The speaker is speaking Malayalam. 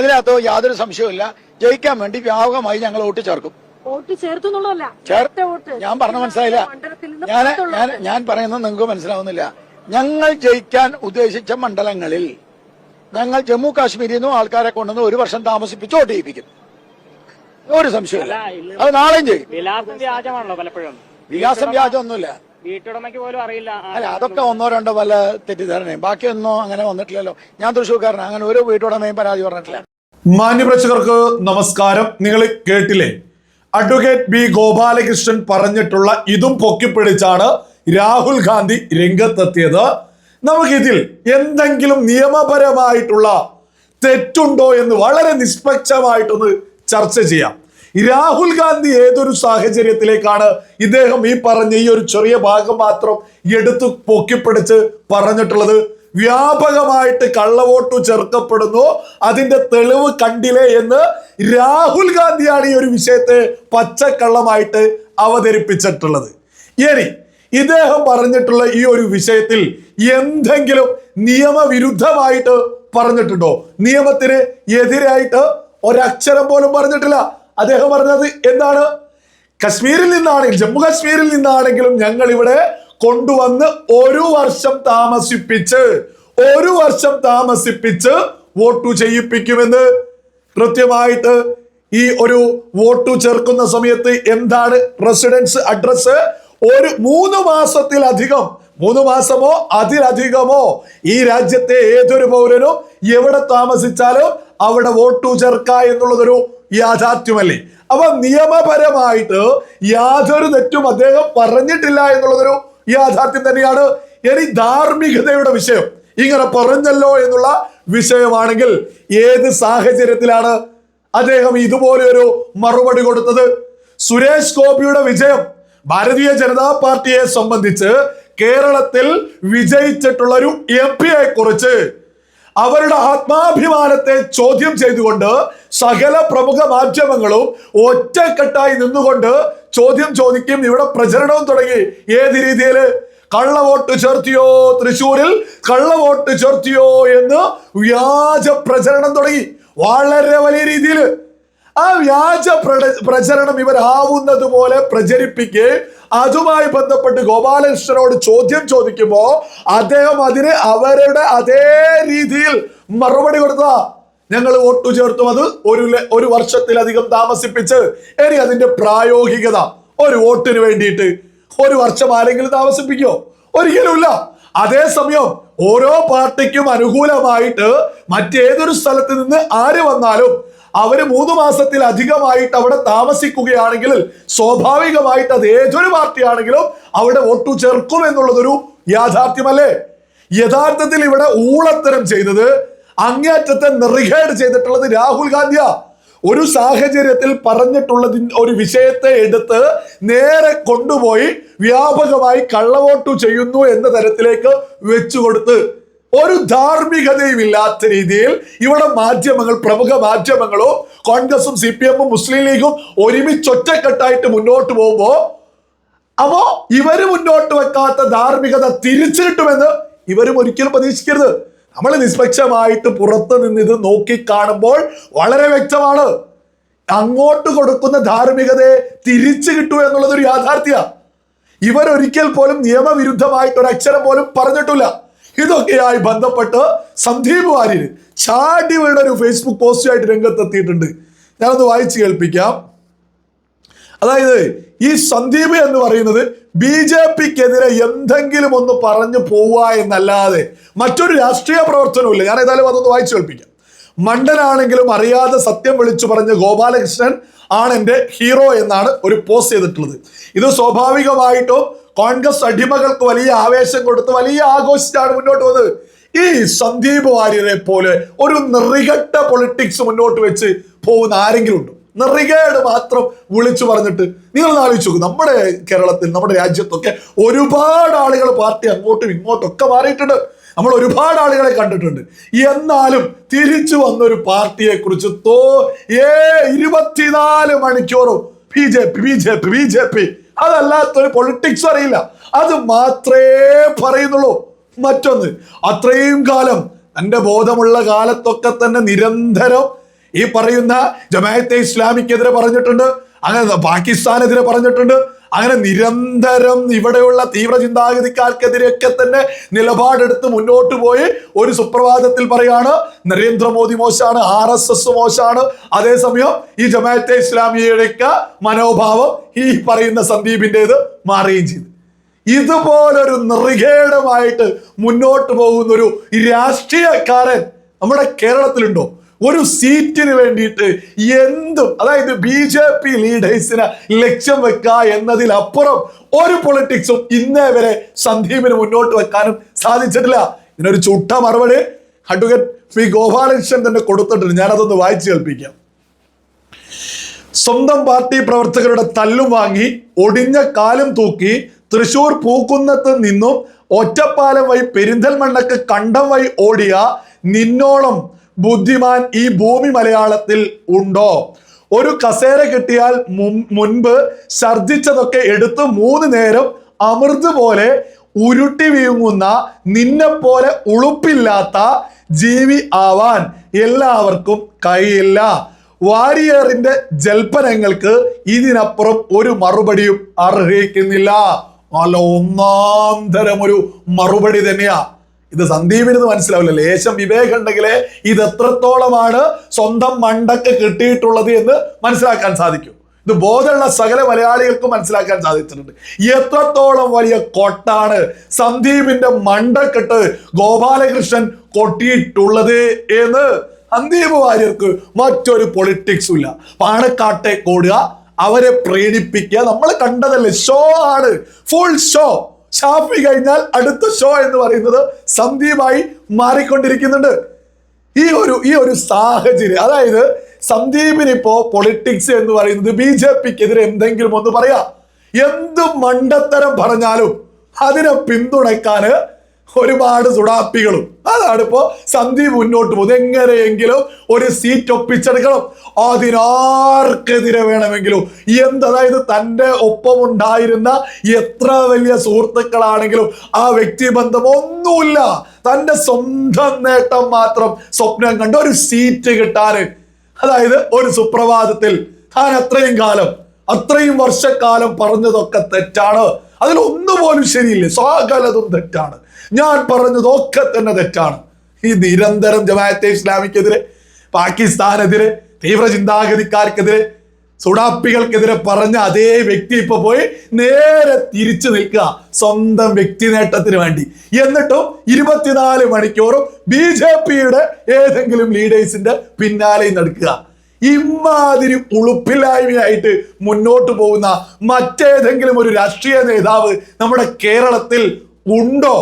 അതിനകത്ത് യാതൊരു സംശയവുമില്ല. ജയിക്കാൻ വേണ്ടി വ്യാപകമായി ഞങ്ങൾ വോട്ട് ചേർക്കും. വോട്ട് ചേർത്തു എന്നുള്ളതല്ല വോട്ട്. ഞാൻ പറഞ്ഞ മനസ്സിലായില്ല. ഞാൻ ഞാൻ ഞാൻ പറയുന്നത് നിങ്ങൾക്ക് മനസ്സിലാവുന്നില്ല. ഞങ്ങൾ ജയിക്കാൻ ഉദ്ദേശിച്ച മണ്ഡലങ്ങളിൽ ഞങ്ങൾ ജമ്മു കാശ്മീരിൽ നിന്നും ആൾക്കാരെ കൊണ്ടുവന്ന് ഒരു വർഷം താമസിപ്പിച്ച് വോട്ട് ചെയ്യിപ്പിക്കും. ഒരു സംശയമില്ല അത് നാളെയും ചെയ്യും. വികാസം വ്യാജമൊന്നുമില്ല. വീട്ടുടമയ്ക്ക് പോലും അറിയില്ല. അല്ല അതൊക്കെ ഒന്നോ രണ്ടോ വല്ല തെറ്റിദ്ധാരണയും. ബാക്കിയൊന്നും അങ്ങനെ വന്നിട്ടില്ലല്ലോ. ഞാൻ തൃശ്ശൂർക്കാരനാണ് അങ്ങനെ ഒരു വീട്ടുടമയും പരാതി പറഞ്ഞിട്ടില്ല. മാന്യപ്രേക്ഷകർക്ക് നമസ്കാരം. നിങ്ങൾ കേട്ടില്ലേ? അഡ്വക്കേറ്റ് ബി ഗോപാലകൃഷ്ണൻ പറഞ്ഞിട്ടുള്ള ഇതും പൊക്കിപ്പിടിച്ചാണ് രാഹുൽ ഗാന്ധി രംഗത്തെത്തിയത്. നമുക്കിതിൽ എന്തെങ്കിലും നിയമപരമായിട്ടുള്ള തെറ്റുണ്ടോ എന്ന് വളരെ നിഷ്പക്ഷമായിട്ടൊന്ന് ചർച്ച ചെയ്യാം. രാഹുൽ ഗാന്ധി ഏതൊരു സാഹചര്യത്തിലേക്കാണ് ഇദ്ദേഹം ഈ പറഞ്ഞ ഈ ഒരു ചെറിയ ഭാഗം മാത്രം എടുത്തു പൊക്കിപ്പിടിച്ച് പറഞ്ഞിട്ടുള്ളത്? വ്യാപകമായിട്ട് കള്ളവോട്ടു ചേർക്കപ്പെടുന്നു അതിന്റെ തെളിവ് കണ്ടില്ലേ എന്ന് രാഹുൽ ഗാന്ധിയാണ് ഈ ഒരു വിഷയത്തെ പച്ചക്കള്ളമായിട്ട് അവതരിപ്പിച്ചിട്ടുള്ളത്. ഇനി ഇദ്ദേഹം പറഞ്ഞിട്ടുള്ള ഈ ഒരു വിഷയത്തിൽ എന്തെങ്കിലും നിയമവിരുദ്ധമായിട്ട് പറഞ്ഞിട്ടുണ്ടോ? നിയമത്തിന് എതിരായിട്ട് ഒരക്ഷരം പോലും പറഞ്ഞിട്ടില്ല. അദ്ദേഹം പറഞ്ഞത് എന്താണ്? കശ്മീരിൽ നിന്നാണെങ്കിൽ ജമ്മു കശ്മീരിൽ നിന്നാണെങ്കിലും ഞങ്ങൾ ഇവിടെ കൊണ്ടുവന്ന് ഒരു വർഷം താമസിപ്പിച്ച് ഒരു വർഷം താമസിപ്പിച്ച് വോട്ടു ചെയ്യിപ്പിക്കുമെന്ന് കൃത്യമായിട്ട് ഈ ഒരു വോട്ടു ചേർക്കുന്ന സമയത്ത് എന്താണ് റെസിഡൻസ് അഡ്രസ് ഒരു മൂന്ന് മാസത്തിലധികം മൂന്ന് മാസമോ അതിലധികമോ ഈ രാജ്യത്തെ ഏതൊരു പൗരനും എവിടെ താമസിച്ചാലും അവിടെ വോട്ടു ചേർക്ക എന്നുള്ളതൊരു യാഥാർത്ഥ്യമല്ലേ? അപ്പൊ നിയമപരമായിട്ട് യാതൊരു തെറ്റും അദ്ദേഹം പറഞ്ഞിട്ടില്ല എന്നുള്ളതൊരു യാഥാർത്ഥ്യം തന്നെയാണ്. ഇനി ധാർമ്മികതയുടെ വിഷയം. ഇങ്ങനെ പറഞ്ഞല്ലോ എന്നുള്ള വിഷയമാണെങ്കിൽ ഏത് സാഹചര്യത്തിലാണ് അദ്ദേഹം ഇതുപോലെ ഒരു മറുപടി കൊടുത്തത്? സുരേഷ് ഗോപിയുടെ വിജയം ഭാരതീയ ജനതാ പാർട്ടിയെ സംബന്ധിച്ച് കേരളത്തിൽ വിജയിച്ചിട്ടുള്ള ഒരു എം പിയെ കുറിച്ച്. അവരുടെ ആത്മാഭിമാനത്തെ ചോദ്യം ചെയ്തുകൊണ്ട് സകല പ്രമുഖ മാധ്യമങ്ങളും ഒറ്റക്കെട്ടായി നിന്നുകൊണ്ട് ചോദ്യം ചോദിക്കും. ഇവിടെ പ്രചരണവും തുടങ്ങി. ഏത് രീതിയിൽ? കള്ളവോട്ട് ചേർത്തിയോ തൃശൂരിൽ കള്ളവോട്ട് ചേർത്തിയോ എന്ന് വ്യാജ പ്രചരണം തുടങ്ങി. വളരെ വലിയ രീതിയിൽ. ആ വ്യാജ പ്രചരണം ഇവരാവുന്നത് പോലെ പ്രചരിപ്പിക്കുകയും അതുമായി ബന്ധപ്പെട്ട് ഗോപാലകൃഷ്ണനോട് ചോദ്യം ചോദിക്കുമ്പോ അദ്ദേഹം അതിന് അവരുടെ അതേ രീതിയിൽ മറുപടി കൊടുത്തതാ. ഞങ്ങൾ വോട്ടു ചേർത്തും അത് ഒരു ഒരു വർഷത്തിലധികം താമസിപ്പിച്ച് ഇനി അതിന്റെ പ്രായോഗികത ഒരു വോട്ടിന് വേണ്ടിയിട്ട് ഒരു വർഷം ആരെങ്കിലും താമസിപ്പിക്കോ? ഒരിക്കലുമില്ല. അതേസമയം ഓരോ പാർട്ടിക്കും അനുകൂലമായിട്ട് മറ്റേതൊരു സ്ഥലത്ത് നിന്ന് ആര് വന്നാലും അവർ മൂന്ന് മാസത്തിൽ അധികമായിട്ട് അവിടെ താമസിക്കുകയാണെങ്കിൽ സ്വാഭാവികമായിട്ട് അത് ഏതൊരു പാർട്ടിയാണെങ്കിലും അവിടെ ഒട്ടു ചേർക്കും എന്നുള്ളതൊരു യാഥാർത്ഥ്യമല്ലേ? യഥാർത്ഥത്തിൽ ഇവിടെ ഊളത്തരം ചെയ്തത് അങ്ങേറ്റത്തെ നിറികേട് ചെയ്തിട്ടുള്ളത് രാഹുൽ ഗാന്ധിയാ. ഒരു സാഹചര്യത്തിൽ പറഞ്ഞിട്ടുള്ളതി ഒരു വിഷയത്തെ എടുത്ത് നേരെ കൊണ്ടുപോയി വ്യാപകമായി കള്ളവോട്ടു ചെയ്യുന്നു എന്ന തരത്തിലേക്ക് വെച്ചുകൊടുത്ത്. ഒരു ധാർമ്മികതയും ഇല്ലാത്ത രീതിയിൽ ഇവിടെ മാധ്യമങ്ങൾ പ്രമുഖ മാധ്യമങ്ങളോ കോൺഗ്രസും സി പി എമ്മും മുസ്ലിം ലീഗും ഒരുമിച്ച് ഒറ്റക്കെട്ടായിട്ട് മുന്നോട്ട് പോകുമ്പോ അപ്പോ ഇവർ മുന്നോട്ട് വെക്കാത്ത ധാർമ്മികത തിരിച്ചു കിട്ടുമെന്ന് ഇവരും ഒരിക്കലും പ്രതീക്ഷിക്കരുത്. നമ്മൾ നിഷ്പക്ഷമായിട്ട് പുറത്ത് നിന്ന് ഇത് നോക്കി കാണുമ്പോൾ വളരെ വ്യക്തമാണ്. അങ്ങോട്ട് കൊടുക്കുന്ന ധാർമ്മികതയെ തിരിച്ചു കിട്ടൂ എന്നുള്ളതൊരു യാഥാർത്ഥ്യ. ഇവരൊരിക്കൽ പോലും നിയമവിരുദ്ധമായിട്ട് ഒരു അക്ഷരം പോലും പറഞ്ഞിട്ടില്ല. ഇതൊക്കെയായി ബന്ധപ്പെട്ട് സന്ദീപ് വാര്യർ ചാടി വീണ ഒരു ഫേസ്ബുക്ക് പോസ്റ്റുമായിട്ട് രംഗത്തെത്തിയിട്ടുണ്ട്. ഞാനൊന്ന് വായിച്ചു കേൾപ്പിക്കാം. അതായത് ഈ സന്ദീപ് എന്ന് പറയുന്നത് ബി ജെ പിക്കെതിരെ എന്തെങ്കിലും ഒന്ന് പറഞ്ഞു പോവുക എന്നല്ലാതെ മറ്റൊരു രാഷ്ട്രീയ പ്രവർത്തനവുമില്ല ഞാൻ ഏതായാലും അതൊന്ന് വായിച്ചു കേൾപ്പിക്കാം. മണ്ടനാണെങ്കിലും അറിയാതെ സത്യം വിളിച്ചു പറഞ്ഞ ഗോപാലകൃഷ്ണൻ ആണ് എന്റെ ഹീറോ എന്നാണ് ഒരു പോസ്റ്റ് ചെയ്തിട്ടുള്ളത്. ഇത് സ്വാഭാവികമായിട്ടും കോൺഗ്രസ് അടിമകൾക്ക് വലിയ ആവേശം കൊടുത്ത് വലിയ ആഘോഷിച്ചാണ് മുന്നോട്ട് വന്നത് ഈ സന്ദീപ് വാര്യരെ പോലെ ഒരു നിറികെട്ട പൊളിറ്റിക്സ് മുന്നോട്ട് വെച്ച് പോകുന്ന ആരെങ്കിലും ഉണ്ടോ? നിറികേട് മാത്രം വിളിച്ചു പറഞ്ഞിട്ട് നിങ്ങൾ ആലോചിച്ച് നമ്മുടെ കേരളത്തിൽ നമ്മുടെ രാജ്യത്തൊക്കെ ഒരുപാട് ആളുകൾ പാർട്ടി അങ്ങോട്ടും ഇങ്ങോട്ടും ഒക്കെ മാറിയിട്ടുണ്ട്. നമ്മൾ ഒരുപാട് ആളുകളെ കണ്ടിട്ടുണ്ട്. എന്നാലും തിരിച്ചു വന്നൊരു പാർട്ടിയെ കുറിച്ച് തോ ഏ ഇരുപത്തിനാല് മണിക്കൂറും B J P B J P B J P അതല്ലാത്തൊരു politics അറിയില്ല. അത് മാത്രമേ പറയുന്നുള്ളൂ. മറ്റൊന്ന് അത്രയും കാലം തന്റെ ബോധമുള്ള കാലത്തൊക്കെ തന്നെ നിരന്തരം ഈ പറയുന്ന ജമാഅത്തെ ഇസ്ലാമിക്കെതിരെ പറഞ്ഞിട്ടുണ്ട് അങ്ങനെ പാകിസ്ഥാനെതിരെ പറഞ്ഞിട്ടുണ്ട് അങ്ങനെ നിരന്തരം ഇവിടെയുള്ള തീവ്ര ചിന്താഗതിക്കാർക്കെതിരെയൊക്കെ തന്നെ നിലപാടെടുത്ത് മുന്നോട്ട് പോയി ഒരു സുപ്രഭാതത്തിൽ പറയാണ് നരേന്ദ്രമോദി മോശമാണ് ആർ എസ് എസ് മോശമാണ്. അതേസമയം ഈ ജമാഅത്തെ ഇസ്ലാമിയുടെയൊക്കെ മനോഭാവം ഈ പറയുന്ന സന്ദീപിന്റെത് മാറുകയും ചെയ്തു. ഇതുപോലൊരു നിർഘേടമായിട്ട് മുന്നോട്ട് പോകുന്ന ഒരു രാഷ്ട്രീയക്കാരൻ നമ്മുടെ കേരളത്തിലുണ്ടോ? ഒരു സീറ്റിന് വേണ്ടിയിട്ട് എന്തും അതായത് ബി ജെ പി ലീഡേഴ്സിനെ ലക്ഷ്യം വെക്കുക എന്നതിലപ്പുറം ഒരു പൊളിറ്റിക്സും ഇന്നേ വരെ സന്ദീപിന് മുന്നോട്ട് വെക്കാനും സാധിച്ചിട്ടില്ല. ഇതിനൊരു ചുട്ട മറുപടി അഡ്വക്കേറ്റ് പി ഗോപാലകൃഷ്ണൻ തന്നെ കൊടുത്തിട്ടുണ്ട്. ഞാനതൊന്ന് വായിച്ചു കേൾപ്പിക്കാം. സ്വന്തം പാർട്ടി പ്രവർത്തകരുടെ തല്ലും വാങ്ങി ഒടിഞ്ഞ കാലും തൂക്കി തൃശൂർ പൂക്കുന്നത്ത് നിന്നും ഒറ്റപ്പാലം വഴി പെരിന്തൽമണ്ണക്ക് കണ്ടം വഴി ഓടിയ നിന്നോളം ബുദ്ധിമാൻ ഈ ഭൂമി മലയാളത്തിൽ ഉണ്ടോ? ഒരു കസേര കിട്ടിയാൽ മുൻപ് ഛർദിച്ചതൊക്കെ എടുത്ത് മൂന്ന് നേരം അമൃത് പോലെ ഉരുട്ടി വീങ്ങുന്ന നിന്നെ പോലെ ഉളുപ്പില്ലാത്ത ജീവി ആവാൻ എല്ലാവർക്കും കഴിയില്ല. വാരിയറിന്റെ ജൽപ്പനങ്ങൾക്ക് ഇതിനപ്പുറം ഒരു മറുപടിയും അർഹിക്കുന്നില്ല. അല്ല ഒന്നാം തരം ഒരു മറുപടി തന്നെയാ. ഇത് സന്ദീപിന് മനസ്സിലാവില്ല ലേശം വിവേകം ഉണ്ടെങ്കിലേ ഇത് എത്രത്തോളമാണ് സ്വന്തം മണ്ടക്ക് കിട്ടിയിട്ടുള്ളത് എന്ന് മനസ്സിലാക്കാൻ സാധിക്കും. ഇത് ബോധമുള്ള സകല മലയാളികൾക്കും മനസ്സിലാക്കാൻ സാധിച്ചിട്ടുണ്ട്. എത്രത്തോളം വലിയ കൊട്ടാണ് സന്ദീപിന്റെ മണ്ടക്കെട്ട് ഗോപാലകൃഷ്ണൻ കൊട്ടിയിട്ടുള്ളത് എന്ന് സന്ദീപ് വാര്യർക്ക് മറ്റൊരു പൊളിറ്റിക്സും ഇല്ല. പാണക്കാട്ടെ കൂടുക അവരെ പ്രേരിപ്പിക്കുക നമ്മൾ കണ്ടതല്ലേ ഷോ ആണ്. ഫുൾ ഷോ ഷാഫി കഴിഞ്ഞാൽ അടുത്ത ഷോ എന്ന് പറയുന്നത് സന്ദീപായി മാറിക്കൊണ്ടിരിക്കുന്നുണ്ട്. ഈ ഒരു ഈ ഒരു സാഹചര്യം അതായത് സന്ദീപിന് ഇപ്പോ പൊളിറ്റിക്സ് എന്ന് പറയുന്നത് ബി ജെ പിക്കെതിരെ എന്തെങ്കിലും ഒന്ന് പറയാ. എന്ത് മണ്ടത്തരം പറഞ്ഞാലും അതിനെ പിന്തുണയ്ക്കാന് ഒരുപാട് സുഡാപ്പികളും. അതാണ് ഇപ്പോ സന്ദീപ് മുന്നോട്ട് പോകുന്നത്. എങ്ങനെയെങ്കിലും ഒരു സീറ്റ് ഒപ്പിച്ചെടുക്കണം. അതിനാർക്കെതിരെ വേണമെങ്കിലും. എന്ത് അതായത് തന്റെ ഒപ്പമുണ്ടായിരുന്ന എത്ര വലിയ സുഹൃത്തുക്കളാണെങ്കിലും ആ വ്യക്തിബന്ധം ഒന്നുമില്ല. തന്റെ സ്വന്തം നേട്ടം മാത്രം സ്വപ്നം കണ്ട് ഒരു സീറ്റ് കിട്ടാൻ. അതായത് ഒരു സുപ്രഭാതത്തിൽ താൻ അത്രയും കാലം അത്രയും വർഷക്കാലം പറഞ്ഞതൊക്കെ തെറ്റാണ്. അതിലൊന്നുപോലും ശരിയില്ല. സ്വാകലതും തെറ്റാണ്. ഞാൻ പറഞ്ഞതൊക്കെ തന്നെ തെറ്റാണ്. ഈ നിരന്തരം ജമാഅത്തെ ഇസ്ലാമിക്കെതിരെ പാകിസ്ഥാനെതിരെ തീവ്ര ചിന്താഗതിക്കാർക്കെതിരെ സുഡാപ്പികൾക്കെതിരെ പറഞ്ഞ അതേ വ്യക്തി ഇപ്പൊ പോയി നേരെ തിരിച്ചു നിൽക്കുക സ്വന്തം വ്യക്തി നേട്ടത്തിന് വേണ്ടി. എന്നിട്ടും ഇരുപത്തിനാല് മണിക്കൂറും ബി ജെ പിയുടെ ഏതെങ്കിലും ലീഡേഴ്സിന്റെ പിന്നാലെ നടക്കുക. ഇമാതിരി ഉളുപ്പില്ലായ്മയായിട്ട് മുന്നോട്ട് പോകുന്ന മറ്റേതെങ്കിലും ഒരു രാഷ്ട്രീയ നേതാവ് നമ്മുടെ കേരളത്തിൽ ഉണ്ടോ?